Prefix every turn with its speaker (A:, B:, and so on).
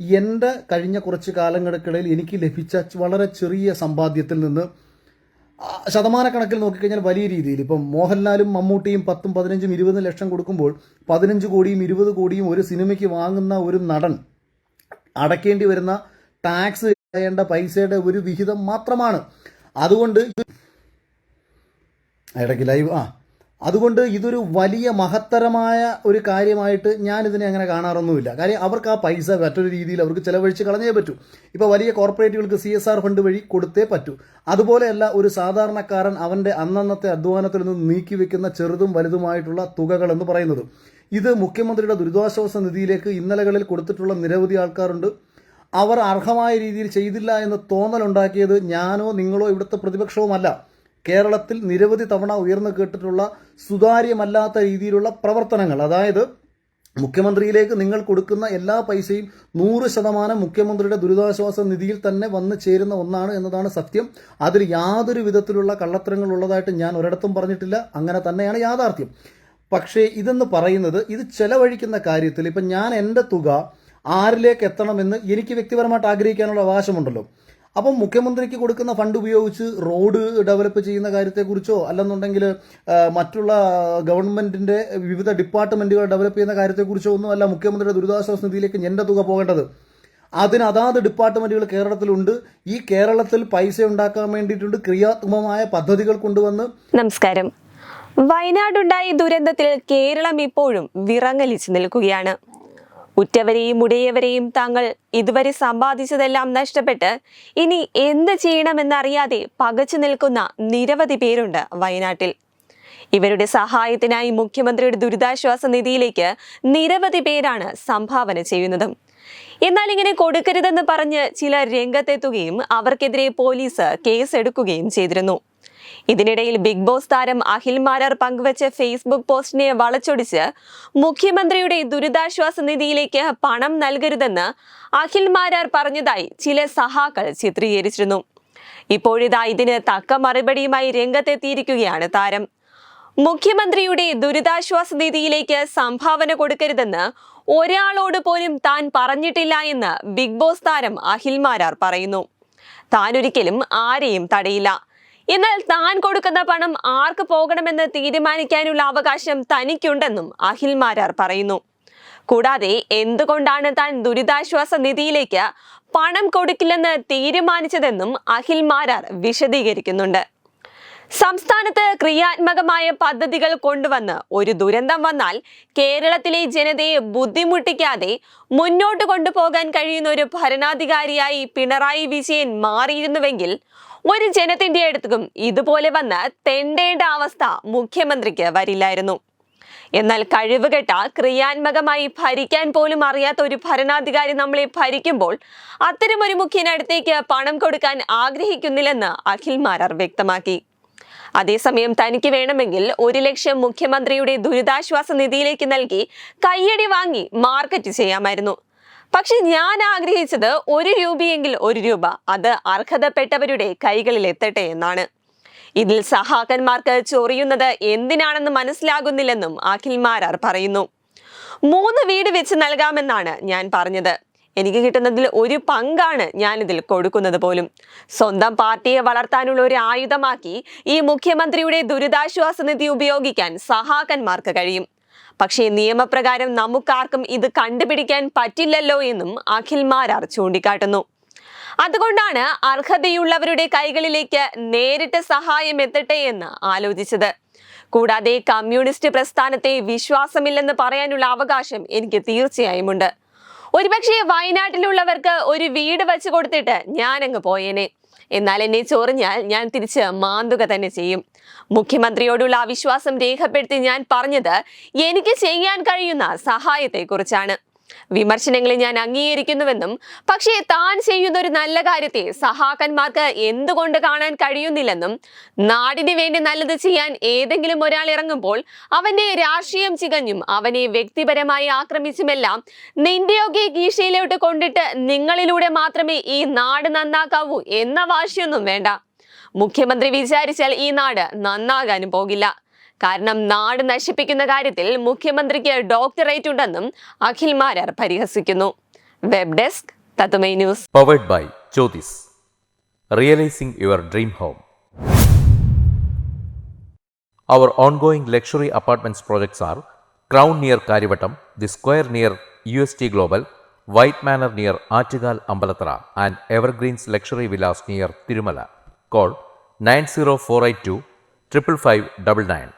A: എന്റെ കഴിഞ്ഞ കുറച്ച് കാലങ്ങൾക്കിടയിൽ എനിക്ക് ലഭിച്ച വളരെ ചെറിയ സമ്പാദ്യത്തിൽ നിന്ന് ശതമാനക്കണക്കിൽ നോക്കിക്കഴിഞ്ഞാൽ വലിയ രീതിയിൽ. ഇപ്പം മോഹൻലാലും മമ്മൂട്ടിയും പത്തും പതിനഞ്ചും ഇരുപതും ലക്ഷം കൊടുക്കുമ്പോൾ പതിനഞ്ച് കോടിയും ഇരുപത് കോടിയും ഒരു സിനിമയ്ക്ക് വാങ്ങുന്ന ഒരു നടൻ അടയ്ക്കേണ്ടി വരുന്ന ടാക്സ് ചെയ്യേണ്ട പൈസയുടെ ഒരു വിഹിതം മാത്രമാണ്. അതുകൊണ്ട് ഇടയ്ക്ക് ലൈവ് ആ അതുകൊണ്ട് ഇതൊരു വലിയ മഹത്തരമായ ഒരു കാര്യമായിട്ട് ഞാൻ ഇതിനെ അങ്ങനെ കാണാറൊന്നുമില്ല. കാര്യം അവർക്ക് ആ പൈസ മറ്റൊരു രീതിയിൽ അവർക്ക് ചിലവഴിച്ച് കളഞ്ഞേ പറ്റൂ. ഇപ്പോൾ വലിയ കോർപ്പറേറ്റുകൾക്ക് സി എസ് ആർ ഫണ്ട് വഴി കൊടുത്തേ പറ്റൂ. അതുപോലെയല്ല ഒരു സാധാരണക്കാരൻ അവന്റെ അന്നന്നത്തെ അധ്വാനത്തിൽ നിന്ന് നീക്കി വെക്കുന്ന ചെറുതും വലുതുമായിട്ടുള്ള തുകകൾ എന്ന് പറയുന്നത്. ഇത് മുഖ്യമന്ത്രിയുടെ ദുരിതാശ്വാസ നിധിയിലേക്ക് ഇന്നലകളിൽ കൊടുത്തിട്ടുള്ള നിരവധി ആൾക്കാരുണ്ട്. അവർ അർഹമായ രീതിയിൽ ചെയ്തില്ല എന്ന് തോന്നലുണ്ടാക്കിയത് ഞാനോ നിങ്ങളോ ഇവിടുത്തെ പ്രതിപക്ഷവുമല്ല. കേരളത്തിൽ നിരവധി തവണ ഉയർന്നു കേട്ടിട്ടുള്ള സുതാര്യമല്ലാത്ത രീതിയിലുള്ള പ്രവർത്തനങ്ങൾ. അതായത് മുഖ്യമന്ത്രിയിലേക്ക് നിങ്ങൾ കൊടുക്കുന്ന എല്ലാ പൈസയും നൂറ് ശതമാനം മുഖ്യമന്ത്രിയുടെ ദുരിതാശ്വാസ നിധിയിൽ തന്നെ വന്നു ചേരുന്ന ഒന്നാണ് എന്നതാണ് സത്യം. അതിൽ യാതൊരു വിധത്തിലുള്ള കള്ളത്തരങ്ങൾ ഉള്ളതായിട്ട് ഞാൻ ഒരിടത്തും പറഞ്ഞിട്ടില്ല. അങ്ങനെ തന്നെയാണ് യാഥാർത്ഥ്യം. പക്ഷേ ഇതെന്ന് പറയുന്നത് ഇത് ചെലവഴിക്കുന്ന കാര്യത്തിൽ ഇപ്പം ഞാൻ എന്റെ തുക ആരിലേക്ക് എത്തണമെന്ന് എനിക്ക് വ്യക്തിപരമായിട്ട് ആഗ്രഹിക്കാനുള്ള അവകാശമുണ്ടല്ലോ. അപ്പം മുഖ്യമന്ത്രിക്ക് കൊടുക്കുന്ന ഫണ്ട് ഉപയോഗിച്ച് റോഡ് ഡെവലപ്പ് ചെയ്യുന്ന കാര്യത്തെക്കുറിച്ചോ അല്ലെന്നുണ്ടെങ്കിൽ മറ്റുള്ള ഗവൺമെന്റിന്റെ വിവിധ ഡിപ്പാർട്ട്മെന്റുകൾ ഡെവലപ്പ് ചെയ്യുന്ന കാര്യത്തെക്കുറിച്ചോ ഒന്നും അല്ല മുഖ്യമന്ത്രിയുടെ ദുരിതാശ്വാസ നിധിയിലേക്ക് എന്റെ തുക പോകേണ്ടത്. അതിന് അതാത് ഡിപ്പാർട്ട്മെന്റുകൾ കേരളത്തിലുണ്ട്. ഈ കേരളത്തിൽ പൈസ ഉണ്ടാക്കാൻ വേണ്ടിയിട്ടുണ്ട് ക്രിയാത്മകമായ പദ്ധതികൾ കൊണ്ടുവന്ന്.
B: നമസ്കാരം. വയനാടുണ്ടായ ദുരന്തത്തിൽ കേരളം ഇപ്പോഴും വിറങ്ങലിച്ചു നിൽക്കുകയാണ്. ഉറ്റവരെയും ഉടയവരെയും താങ്കൾ ഇതുവരെ സമ്പാദിച്ചതെല്ലാം നഷ്ടപ്പെട്ട് ഇനി എന്ത് ചെയ്യണമെന്നറിയാതെ പകച്ചു നിൽക്കുന്ന നിരവധി പേരുണ്ട് വയനാട്ടിൽ. ഇവരുടെ സഹായത്തിനായി മുഖ്യമന്ത്രിയുടെ ദുരിതാശ്വാസ നിധിയിലേക്ക് നിരവധി പേരാണ് സംഭാവന ചെയ്യുന്നതും. എന്നാൽ ഇങ്ങനെ കൊടുക്കരുതെന്ന് പറഞ്ഞ് ചിലർ രംഗത്തെത്തുകയും അവർക്കെതിരെ പോലീസ് കേസെടുക്കുകയും ചെയ്തിരുന്നു. ഇതിനിടയിൽ ബിഗ് ബോസ് താരം അഖിൽ മാരാർ പങ്കുവച്ച ഫേസ്ബുക്ക് പോസ്റ്റിനെ വളച്ചൊടിച്ച് മുഖ്യമന്ത്രിയുടെ ദുരിതാശ്വാസ നിധിയിലേക്ക് പണം നൽകരുതെന്ന് അഖിൽ മാരാർ പറഞ്ഞതായി ചില സഹാക്കൾ ചിത്രീകരിച്ചിരുന്നു. ഇപ്പോഴിതാ ഇതിന് തക്ക മറുപടിയുമായി രംഗത്തെത്തിയിരിക്കുകയാണ് താരം. മുഖ്യമന്ത്രിയുടെ ദുരിതാശ്വാസ നിധിയിലേക്ക് സംഭാവന കൊടുക്കരുതെന്ന് ഒരാളോട് പോലും താൻ പറഞ്ഞിട്ടില്ല എന്ന് ബിഗ് ബോസ് താരം അഖിൽ മാരാർ പറയുന്നു. താനൊരിക്കലും ആരെയും തടയില്ല. എന്നാൽ താൻ കൊടുക്കുന്ന പണം ആർക്ക് പോകണമെന്ന് തീരുമാനിക്കാനുള്ള അവകാശം തനിക്കുണ്ടെന്നും അഖിൽ മാരാർ പറയുന്നു. കൂടാതെ എന്തുകൊണ്ടാണ് താൻ ദുരിതാശ്വാസ നിധിയിലേക്ക് പണം കൊടുക്കില്ലെന്ന് തീരുമാനിച്ചതെന്നും അഖിൽ മാരാർ വിശദീകരിക്കുന്നുണ്ട്. സംസ്ഥാനത്ത് ക്രിയാത്മകമായ പദ്ധതികൾ കൊണ്ടുവന്ന് ഒരു ദുരന്തം വന്നാൽ കേരളത്തിലെ ജനതയെ ബുദ്ധിമുട്ടിക്കാതെ മുന്നോട്ട് കൊണ്ടുപോകാൻ കഴിയുന്ന ഒരു ഭരണാധികാരിയായി പിണറായി വിജയൻ മാറിയിരുന്നുവെങ്കിൽ ഒരു ജനത്തിന്റെ അടുത്തും ഇതുപോലെ വന്ന് തെണ്ടേണ്ട അവസ്ഥ മുഖ്യമന്ത്രിക്ക് വരില്ലായിരുന്നു. എന്നാൽ കഴിവുകെട്ട ക്രിയാത്മകമായി ഭരിക്കാൻ പോലും അറിയാത്ത ഒരു ഭരണാധികാരി നമ്മളെ ഭരിക്കുമ്പോൾ അത്തരമൊരു മുഖ്യനടുത്തേക്ക് പണം കൊടുക്കാൻ ആഗ്രഹിക്കുന്നില്ലെന്ന് അഖിൽ മാരാർ വ്യക്തമാക്കി. അതേസമയം തനിക്ക് വേണമെങ്കിൽ ഒരു ലക്ഷം മുഖ്യമന്ത്രിയുടെ ദുരിതാശ്വാസ നിധിയിലേക്ക് നൽകി കയ്യടി വാങ്ങി മാർക്കറ്റ് ചെയ്യാമായിരുന്നു. പക്ഷെ ഞാൻ ആഗ്രഹിച്ചത് ഒരു രൂപയെങ്കിൽ ഒരു രൂപ. അത് അർഹതപ്പെട്ടവരുടെ കൈകളിൽ എത്തട്ടെ എന്നാണ്. ഇതിൽ സഹാക്കന്മാർക്ക് ചൊറിയുന്നത് എന്തിനാണെന്ന് മനസ്സിലാകുന്നില്ലെന്നും അഖിൽ മാരാർ പറയുന്നു. മൂന്ന് വീട് വെച്ച് നൽകാമെന്നാണ് ഞാൻ പറഞ്ഞത്. എനിക്ക് കിട്ടുന്നതിൽ ഒരു പങ്കാണ് ഞാനിതിൽ കൊടുക്കുന്നത് പോലും. സ്വന്തം പാർട്ടിയെ വളർത്താനുള്ള ഒരു ആയുധമാക്കി ഈ മുഖ്യമന്ത്രിയുടെ ദുരിതാശ്വാസ നിധി ഉപയോഗിക്കാൻ സഹാക്കന്മാർക്ക് കഴിയും. പക്ഷേ നിയമപ്രകാരം നമുക്കാർക്കും ഇത് കണ്ടുപിടിക്കാൻ പറ്റില്ലല്ലോ എന്നും അഖിൽ മാരാർ ചൂണ്ടിക്കാട്ടുന്നു. അതുകൊണ്ടാണ് അർഹതയുള്ളവരുടെ കൈകളിലേക്ക് നേരിട്ട് സഹായം എത്തട്ടെ എന്ന് ആലോചിച്ചത്. കൂടാതെ കമ്മ്യൂണിസ്റ്റ് പ്രസ്ഥാനത്തെ വിശ്വാസമില്ലെന്ന് പറയാനുള്ള അവകാശം എനിക്ക് തീർച്ചയായും ഉണ്ട് ഒരുപക്ഷെ വയനാട്ടിലുള്ളവർക്ക് ഒരു വീട് വെച്ച് കൊടുത്തിട്ട് ഞാനങ്ങ് പോയേനെ. എന്നാൽ എന്നെ ചൊറിഞ്ഞാൽ ഞാൻ തിരിച്ച് മാന്തുക തന്നെ ചെയ്യും. മുഖ്യമന്ത്രിയോടുള്ള അവിശ്വാസം രേഖപ്പെടുത്തി ഞാൻ പറഞ്ഞത് എനിക്ക് ചെയ്യാൻ കഴിയുന്ന സഹായത്തെക്കുറിച്ചാണ്. വിമർശനങ്ങളെ ഞാൻ അംഗീകരിക്കുന്നുവെന്നും പക്ഷേ താൻ ചെയ്യുന്ന ഒരു നല്ല കാര്യത്തെ സഹാക്കന്മാർക്ക് എന്തുകൊണ്ട് കാണാൻ കഴിയുന്നില്ലെന്നും നാടിന് വേണ്ടി നല്ലത് ചെയ്യാൻ ഏതെങ്കിലും ഒരാൾ ഇറങ്ങുമ്പോൾ അവന്റെ രാഷ്ട്രീയം ചികഞ്ഞും അവനെ വ്യക്തിപരമായി ആക്രമിച്ചുമെല്ലാം നിന്റെയൊക്കെ കീശയിലോട്ട് കൊണ്ടിട്ട് നിങ്ങളിലൂടെ മാത്രമേ ഈ നാട് നന്നാക്കാവൂ എന്ന വാശിയൊന്നും വേണ്ട. മുഖ്യമന്ത്രി വിചാരിച്ചാൽ ഈ നാട് നന്നാകാനും പോകില്ല. കാരണം നാട് നശിപ്പിക്കുന്ന കാര്യത്തിൽ മുഖ്യമന്ത്രിക്ക് ഡോക്ടറേറ്റ് ഉണ്ടെന്നും അഖിൽ മാരാർ പരിഹസിക്കുന്നു വെബ് ഡെസ്ക് തത്തുമൈ news
C: Powered by Jyotis. Realizing your dream home. Our ongoing luxury apartments projects are Crown near Karivattam, The Square near UST Global, White Manor near Achigal Ambalatra, and Evergreens Luxury Villas near Tirumala. Call 90482 55599.